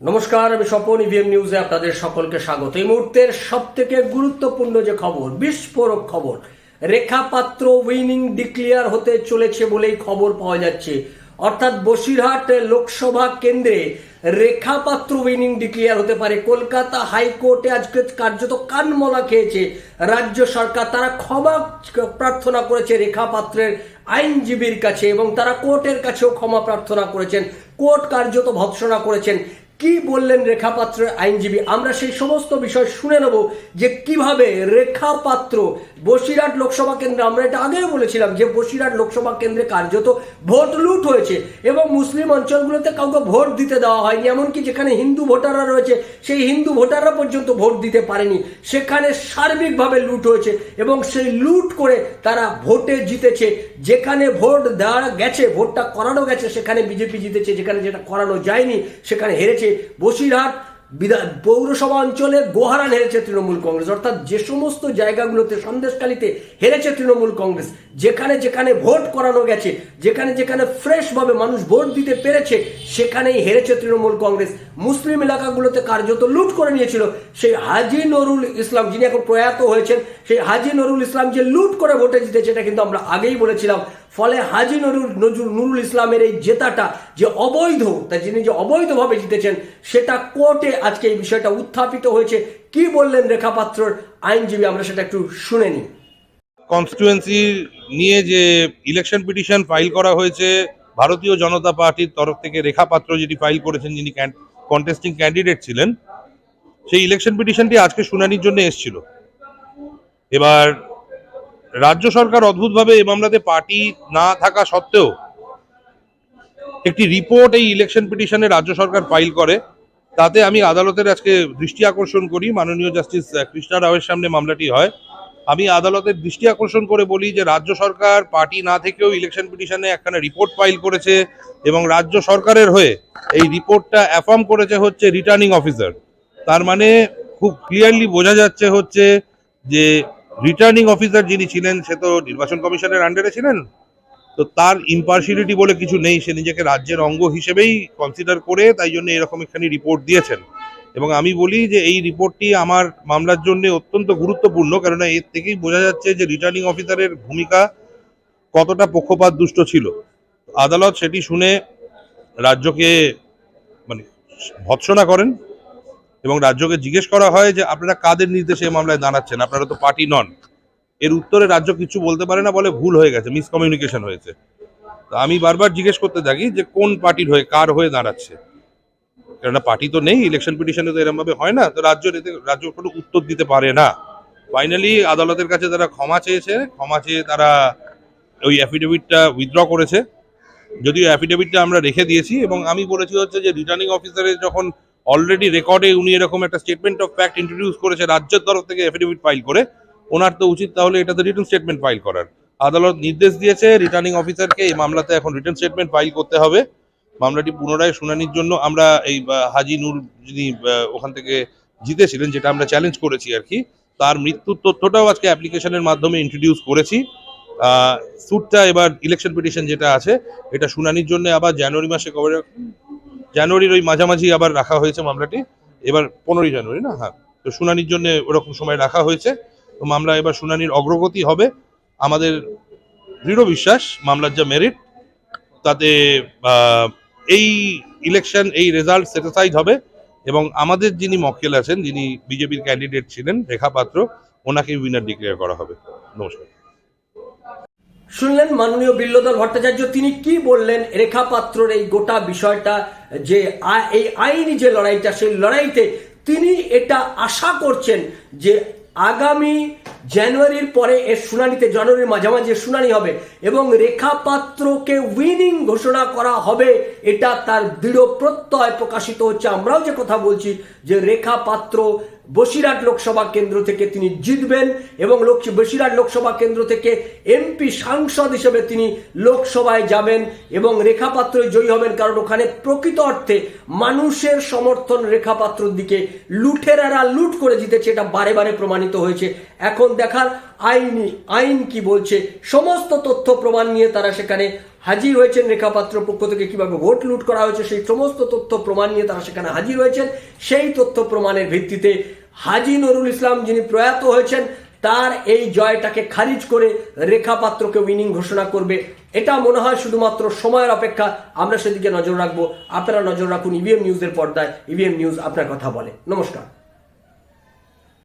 নমস্কার, আমি স্বপন ইভিএম নিউজে আপনাদের সকলকে স্বাগত। এই মুহূর্তের সব থেকে গুরুত্বপূর্ণ যে খবর, বিস্ফোরক খবর রেখা পাত্র উইনিং ডিক্লিয়ার হতে চলেছে বলেই খবর পাওয়া যাচ্ছে। অর্থাৎ বসিরহাট লোকসভা কেন্দ্রে রেখা পাত্র উইনিং ডিক্লিয়ার হতে পারে। কলকাতা হাইকোর্টে আজকে কার্যত কানমলা খেয়েছে রাজ্য সরকার। তারা ক্ষমা প্রার্থনা করেছে রেখা পাত্রের আইনজীবীর কাছে এবং তারা কোর্টের কাছেও ক্ষমা প্রার্থনা করেছেন। কোর্ট কার্যত ভৎসনা করেছেন। কি বললেন রেখা পাত্রের আইনজীবী? আমরা সেই সমস্ত বিষয় শুনে নেব যে কীভাবে রেখা পাত্র বসিরহাট লোকসভা কেন্দ্রে, আমরা এটা আগেও বলেছিলাম যে বসিরহাট লোকসভা কেন্দ্রে কার্যত ভোট লুট হয়েছে এবং মুসলিম অঞ্চলগুলোতে কাউকে ভোট দিতে দেওয়া হয়নি, এমনকি যেখানে হিন্দু ভোটাররা রয়েছে, সেই হিন্দু ভোটাররা পর্যন্ত ভোট দিতে পারেনি। সেখানে সার্বিকভাবে লুট হয়েছে এবং সেই লুট করে তারা ভোটে জিতেছে। যেখানে ভোট দেওয়া গেছে, ভোটটা করানো গেছে, সেখানে বিজেপি জিতেছে, যেখানে যেটা করানো যায়নি, সেখানে হেরেছে। বসিরহাট বিধান পৌরসভা অঞ্চলে গোহারান হেরেছে তৃণমূল কংগ্রেস, অর্থাৎ যে সমস্ত জায়গাগুলোতে সন্দেশকালীতে হেরেছে তৃণমূল কংগ্রেস, যেখানে যেখানে ভোট করানো গেছে, যেখানে যেখানে ফ্রেশভাবে মানুষ ভোট দিতে পেরেছে, সেখানেই হেরেছে তৃণমূল কংগ্রেস। মুসলিম এলাকাগুলোতে কার্যত লুট করে নিয়েছিল সেই হাজি নুরুল ইসলাম, যিনি এখন প্রয়াত হয়েছেন, সেই হাজি নুরুল ইসলাম যে লুট করে ভোটে জিতেছে, এটা কিন্তু আমরা আগেই বলেছিলাম। ফলে হাজি নুরুল, নজরুল, নুরুল ইসলামের এই জেতাটা যে অবৈধ, তা যিনি যে অবৈধভাবে জিতেছেন, সেটা কোর্টে আজকে এই বিষয়টা উত্থাপিত হয়েছে। কি বললেন রেখা রেখাপাত্রর আইনজীবী? আমরা সেটা একটু শুনে নিই। কনস্টিটুয়েন্সি নিয়ে যে ইলেকশন পিটিশন ফাইল করা হয়েছে, ভারতীয় জনতা পার্টির তরফ থেকে রেখা পাত্র যেটি ফাইল করেছেন, যিনি কন্টেস্টিং ক্যান্ডিডেট ছিলেন, সেই ইলেকশন পিটিশনটি আজকে শুনানির জন্য এসেছিল। এবার রাজ্য সরকার অদ্ভুতভাবে এই মামলাতে পার্টি না থাকা সত্ত্বেও একটি রিপোর্ট এই ইলেকশন পিটিশনে রাজ্য সরকার ফাইল করে। তাতে আমি আদালতের আজকে দৃষ্টি আকর্ষণ করি, মাননীয় জাস্টিস কৃষ্ণা রাওয়ের সামনে মামলাটি হয়। আমি আদালতের দৃষ্টি আকর্ষণ করে বলি যে, রাজ্য সরকার পার্টি না থেকেও ইলেকশন পিটিশনে একখানা রিপোর্ট ফাইল করেছে এবং রাজ্য সরকারের হয়ে এই রিপোর্টটা অ্যাফার্ম করেছে হচ্ছে রিটার্নিং অফিসার তার মানে খুব ক্লিয়ারলি বোঝা যাচ্ছে হচ্ছে যে রিটার্নিং অফিসার যিনি ছিলেন, সে তো নির্বাচন কমিশনের আন্ডারে ছিলেন? তো তার ইম্পার্সিয়ালিটি বলে কিছু নেই, সে নিজেকে রাজ্যের অঙ্গ হিসেবেই কনসিডার করে, তাই জন্য এরকম একখানি রিপোর্ট দিয়েছেন। এবং আমি বলি যে এই রিপোর্টটি আমার মামলার জন্য অত্যন্ত গুরুত্বপূর্ণ, কেননা এর থেকেই বোঝা যাচ্ছে যে রিটার্নিং অফিসারের ভূমিকা কতটা পক্ষপাত দুষ্ট ছিল। আদালত সেটি শুনে রাজ্যকে মানে ভৎসনা করেন এবং রাজ্যকে জিজ্ঞেস করা হয় যে আপনারা কাদের নির্দেশে এই মামলায় দাঁড়াচ্ছেন? আপনারা তো পার্টি নন। এর উত্তরে রাজ্য কিছু বলতে পারে না, বলে ভুল হয়ে গেছে মিসকমিউনিকেশন হয়েছে। তো আমি বারবার জিজ্ঞেস করতে থাকি যে কোন পার্টির হয়ে, কার হয়ে দাঁড়াচ্ছে। কেননা পার্টি তো নেই ইলেকশন পিটিশনে তো এরকম ভাবে হয় না, তো রাজ্য এতে, রাজ্য কোনো উত্তর দিতে পারে না। ফাইনালি আদালতের কাছে তারা ক্ষমা চেয়েছে, ক্ষমা চেয়ে তারা ওই অ্যাফিডেভিটটা উইথড্র করেছে। যদিও অ্যাফিডেভিটটা আমরা রেখে দিয়েছি, এবং আমি বলেছি হচ্ছে যে রিটার্নিং অফিসারের যখন অলরেডি রেকর্ডে উনি এরকম একটা স্টেটমেন্ট অফ ফ্যাক্ট ইন্ট্রোডিউস করেছে, রাজ্যের তরফ থেকে অ্যাফিডেভিট ফাইল করে ওনার তো উচিত তাহলে এটাতে রিটার্ন স্টেটমেন্ট ফাইল করার। আদালত নির্দেশ দিয়েছে রিটার্নিং অফিসারকে এই মামলাতে এখন রিটার্ন স্টেটমেন্ট ফাইল করতে হবে। মামলাটি পুনরায় শুনানির জন্য আমরা এই হাজি নূর যিনি ওখান থেকে জিতেছিলেন, যেটা আমরা চ্যালেঞ্জ করেছি আর কি, তার মৃত্যুর তথ্যটাও আজকে অ্যাপ্লিকেশনের মাধ্যমে ইন্ট্রোডিউস করেছি। সুটটা এবার ইলেকশন পিটিশন যেটা আছে, এটা শুনানির জন্য আবার জানুয়ারি মাসে কবে জানুয়ারির ওই মাঝামাঝি আবার রাখা হয়েছে মামলাটি। এবার পনেরোই জানুয়ারি না? হ্যাঁ তো শুনানির জন্য ওরকম সময় রাখা হয়েছে। তো মামলা এবার শুনানির অগ্রগতি হবে। আমাদের দৃঢ় বিশ্বাস, মামলার যা মেরিট তাতে এই ইলেকশন এই রেজাল্ট স্যাটিসফাইড হবে এবং আমাদের যিনি মক্কেল আছেন, যিনি বিজেপির ক্যান্ডিডেট ছিলেন, রেখা পাত্র ওনাকে উইনার ডিক্লেয়ার করা হবে। নমস্কার। শুনলেন মাননীয় বিল্লদল ভট্টাচার্য, তিনি কি বললেন? রেখা পাত্রর এই গোটা বিষয়টা, যে এই আইনি যে লড়াইটা, সেই লড়াইতে তিনি এটা আশা করছেন যে আগামী জানুয়ারির পরে এর শুনানিতে জানুয়ারির মাঝামাঝি শুনানি হবে এবং রেখা পাত্রকে উইনিং ঘোষণা করা হবে, এটা তার দৃঢ় প্রত্যয় প্রকাশিত হচ্ছে। আমরাও যে কথা বলছি যে রেখা পাত্র বসিরহাট লোকসভা কেন্দ্র থেকে তিনি জিতবেন এবং লোক বসিরহাট লোকসভা কেন্দ্র থেকে এমপি সাংসদ হিসেবে তিনি লোকসভায় যাবেন এবং রেখাপাত্র জয়ী হবেন কারণ ওখানে প্রকৃত অর্থে মানুষের সমর্থন রেখাপাত্রর দিকে লুঠেরারা লুট করে জিতেছে, এটা বারে বারে প্রমাণিত হয়েছে। এখন দেখার আইনি আইন কি বলছে? সমস্ত তথ্য প্রমাণ নিয়ে তারা সেখানে হাজির হয়েছেন রেখাপাত্র পক্ষ থেকে কীভাবে ভোট লুট করা হয়েছে, সেই সমস্ত তথ্য প্রমাণ নিয়ে তারা সেখানে হাজির হয়েছেন। সেই তথ্য প্রমাণের ভিত্তিতে হাজি নুরুল ইসলাম যিনি প্রয়াত হয়েছেন, তার এই জয়টাকে খারিজ করে রেখাপাত্রকে উইনিং ঘোষণা করবে। এটা মনে হয় শুধুমাত্র সময়ের অপেক্ষা। আমরা সেদিকে নজর রাখব। আপনারা নজর রাখুন ইভিএম নিউজের পর্দায়। ইভিএম নিউজ আপনার কথা বলে। নমস্কার।